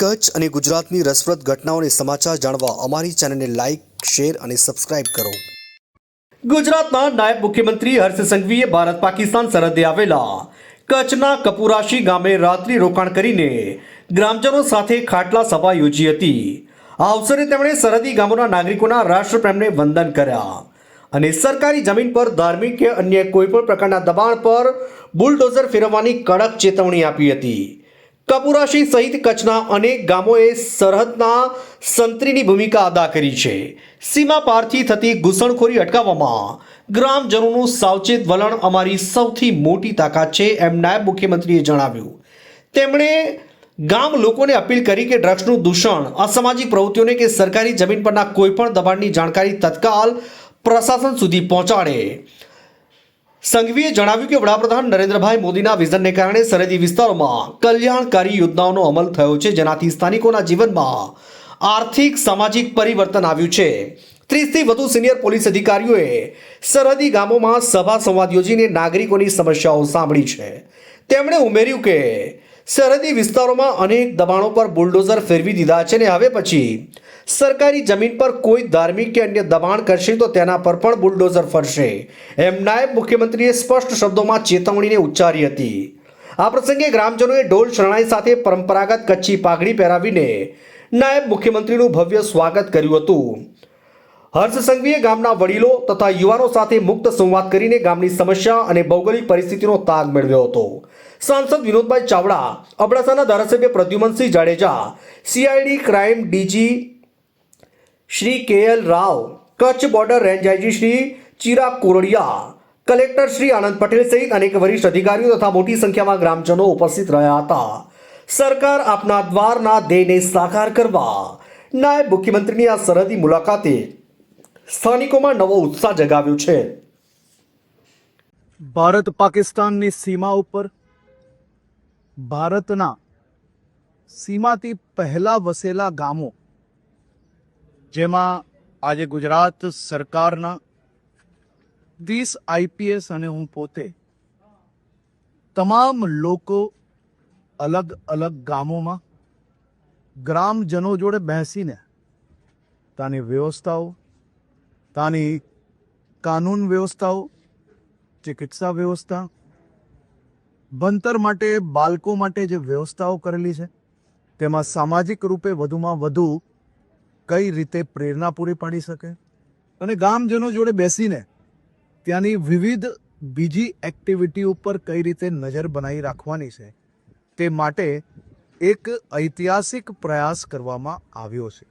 કચ્છ અને ગુજરાતની રસપ્રદ ઘટનાઓને સમાચાર જાણવા અમારી ચેનલને લાઇક શેર અને સબસ્ક્રાઇબ કરો. ગુજરાતના નાયબ મુખ્યમંત્રી હર્ષ સંઘવીએ ભારત પાકિસ્તાન સરહદે આવેલા કચ્છના કપુરાશી ગામે રાત્રિ રોકાણ કરીને ગ્રામજનો સાથે ખાટલા સભા યોજી હતી. આ અવસરે તેમણે સરહદી ગામોના નાગરિકોના રાષ્ટ્રપ્રેમને વંદન કર્યા અને સરકારી જમીન પર ધાર્મિક કે અન્ય કોઈપણ પ્રકારના દબાણ પર બુલડોઝર ફેરવવાની કડક ચેતવણી આપી હતી. કપુરાશી સહિત કચ્છના અનેક ગામોએ સરહદના સંત્રીની ભૂમિકા અદા કરી છે. સીમા પારથી થતી ઘૂસણખોરી અટકાવવામાં ગ્રામજનોનું સાવચેત વલણ અમારી સૌથી મોટી તાકાત છે એમ નાયબ મુખ્યમંત્રીએ જણાવ્યું. તેમણે ગામ લોકોને અપીલ કરી કે ડ્રગ્સનું દૂષણ, અસામાજિક પ્રવૃત્તિઓને કે સરકારી જમીન પરના કોઈપણ દબાણની જાણકારી તત્કાલ પ્રશાસન સુધી પહોંચાડે. સંઘવીએ જણાવ્યું કે વડાપ્રધાન નરેન્દ્રભાઈ મોદીના વિઝનને કારણે સરહદી વિસ્તારોમાં કલ્યાણકારી યોજનાઓનો અમલ થયો છે, જેનાથી સ્થાનિકોના જીવનમાં આર્થિક, સામાજિક પરિવર્તન આવ્યું છે. ત્રીસથી વધુ સિનિયર પોલીસ અધિકારીઓએ સરહદી ગામોમાં સભા સંવાદ યોજીને નાગરિકોની સમસ્યાઓ સાંભળી છે. તેમણે ઉમેર્યું કે સરહદી વિસ્તારોમાં અનેક દબાણો પર બુલડોઝર ફેરવી દીધા છે ને હવે પછી સરકારી જમીન પર કોઈ ધાર્મિક કે અન્ય દબાણ કરશે તો તેના પર પણ બુલડોઝર ફરશે. એમ નાયબ મુખ્યમંત્રીએ સ્પષ્ટ શબ્દોમાં ચેતવણીને ઉચ્ચારી હતી. આ પ્રસંગે ગ્રામજનોએ ઢોલ શરણાઈ સાથે પરંપરાગત કચ્છી પાઘડી પહેરાવીને નાયબ મુખ્યમંત્રીનું ભવ્ય સ્વાગત કર્યું હતું. હર્ષ સંઘવીએ ગામના વડીલો તથા યુવાનો સાથે મુક્ત સંવાદ કરીને ગામની સમસ્યા અને ભૌગોલિક પરિસ્થિતિનો તાગ મેળવ્યો હતો. સાંસદ વિનોદભાઈ ચાવડા, અબડાસાના ધારાસભ્ય Pradyumansinh Jadeja CID crime DG Shri K L Rao, Kutch border range IG Shri Chirag Kordiya, collector Shri Anand Patel સહિત અનેક વરિષ્ઠ અધિકારીઓ તથા મોટી સંખ્યામાં ગ્રામજનો ઉપસ્થિત રહ્યા હતા. સરકાર આપના દ્વારના ધ્યેયને સાકાર કરવા. નાયબ મુખ્યમંત્રીની આ સરહદી મુલાકાતે સ્થાનિકોમાં નવો ઉત્સાહ જગાવ્યો છે. ભારત પાકિસ્તાનની સીમા ઉપર ભારતના સીમાથી પહેલા વસેલા ગામો જેમાં આજે ગુજરાત સરકારના વીસ આઈપીએસ અને હું પોતે તમામ લોકો અલગ અલગ ગામોમાં ગ્રામજનો જોડે બેસીને તાની વ્યવસ્થાઓ, તાની કાનૂન વ્યવસ્થાઓ, ચિકિત્સા વ્યવસ્થા, ભણતર માટે, બાળકો માટે જે વ્યવસ્થાઓ કરેલી છે, તેમાં સામાજિક રૂપે વધુમાં વધુ કઈ રીતે પ્રેરણા પૂરી પાડી શકે? અને ગામજનો જોડે બેસીને ત્યાંની વિવિધ બીજી એક્ટિવિટી ઉપર કઈ રીતે નજર બનાવી રાખવાની છે તે માટે એક ઐતિહાસિક પ્રયાસ કરવામાં આવ્યો છે.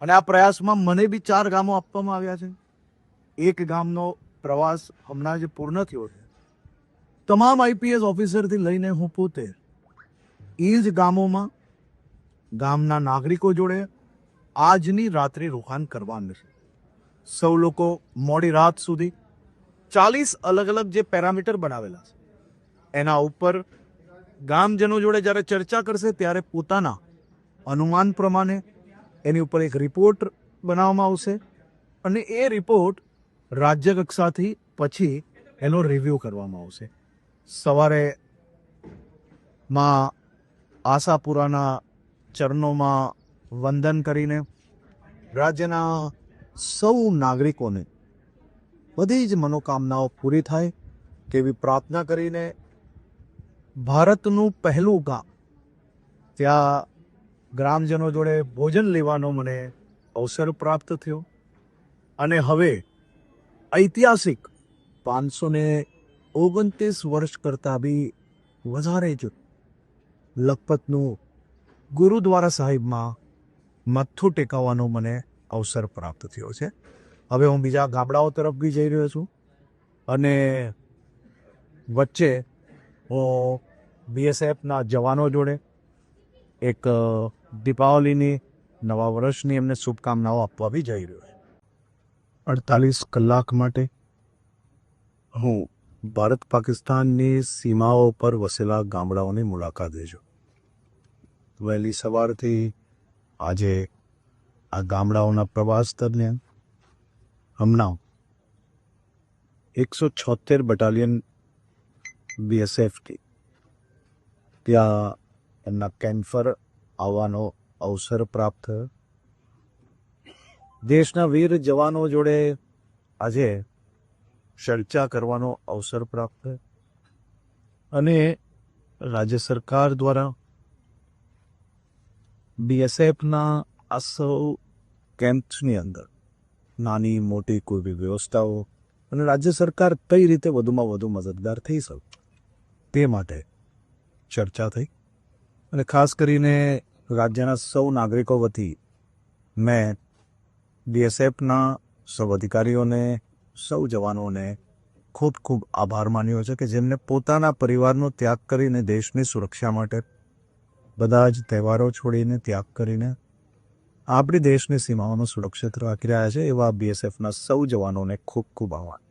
અને આ પ્રયાસમાં મને બી ચાર ગામો આપવામાં આવ્યા છે. એક ગામનો પ્રવાસ હમણાં જ પૂર્ણ થયો છે. તમામ આઈપીએસ ઓફિસરથી લઈને હું પોતે એ જ ગામોમાં ગામના નાગરિકો જોડે આજની રાત્રે રોકાણ કરવાનું છે. સૌ લોકો મોડી રાત સુધી ચાલીસ અલગ અલગ જે પેરામીટર બનાવેલા છે, એના ઉપર ગામજનો જોડે જ્યારે ચર્ચા કરશે ત્યારે પોતાના અનુમાન પ્રમાણે એની ઉપર એક રિપોર્ટ બનાવવામાં આવશે અને એ રિપોર્ટ રાજ્ય કક્ષાથી પછી એનો રિવ્યૂ કરવામાં આવશે. સવારે માં આશાપુરાના ચરણોમાં વંદન કરીને રાજ્યના સૌ નાગરિકોને બધી જ મનોકામનાઓ પૂરી થાય તેવી પ્રાર્થના કરીને ભારતનું પહેલું ગામ ત્યાં ગ્રામજનો જોડે ભોજન લેવાનો મને અવસર પ્રાપ્ત થયો. અને હવે ઐતિહાસિક પાંચસો ને ઓગણત્રીસ વર્ષ કરતાં બી વધારે જ લખપતનું ગુરુદ્વારા સાહિબમાં મથ્થું ટેકાવવાનો મને અવસર પ્રાપ્ત થયો છે. હવે હું બીજા ગામડાઓ તરફ બી જઈ રહ્યો છું અને વચ્ચે હું બીએસએફના જવાનો જોડે એક દીપાવલીની નવા વર્ષની એમને શુભકામનાઓ આપવા બી જઈ રહ્યો છું. અડતાલીસ કલાક માટે હું ભારત પાકિસ્તાનની સીમાઓ પર વસેલા ગામડાઓની મુલાકાત લેજો. વહેલી સવારથી આજે આ ગામડાઓના પ્રવાસ દરમિયાન હમણાં એકસો છોતેર બટાલિયન બીએસએફથી ત્યાં એમના કેમ્ફર આવવાનો અવસર પ્રાપ્ત દેશના વીર જવાનો જોડે આજે ચર્ચા કરવાનો અવસર પ્રાપ્ત અને રાજ્ય સરકાર દ્વારા બીએસએફના આ સૌ કેમ્પ્સની અંદર નાની, મોટી કોઈ બી વ્યવસ્થાઓ અને રાજ્ય સરકાર કઈ રીતે વધુમાં વધુ મદદગાર થઈ શકે તે માટે ચર્ચા થઈ. અને ખાસ કરીને રાજ્યના સૌ નાગરિકો વતી મેં બીએસએફના સૌ અધિકારીઓને, સૌ જવાનોને ખૂબ ખૂબ આભાર માન્યો છે કે જેમને પોતાના પરિવારનો ત્યાગ કરીને દેશની સુરક્ષા માટે બધા જ તહેવારો છોડીને ત્યાગ કરીને આપણી દેશની સીમાઓનો સુરક્ષિત રાખી રહ્યા છે એવા બીએસએફના સૌ જવાનોને ખૂબ ખૂબ આભાર.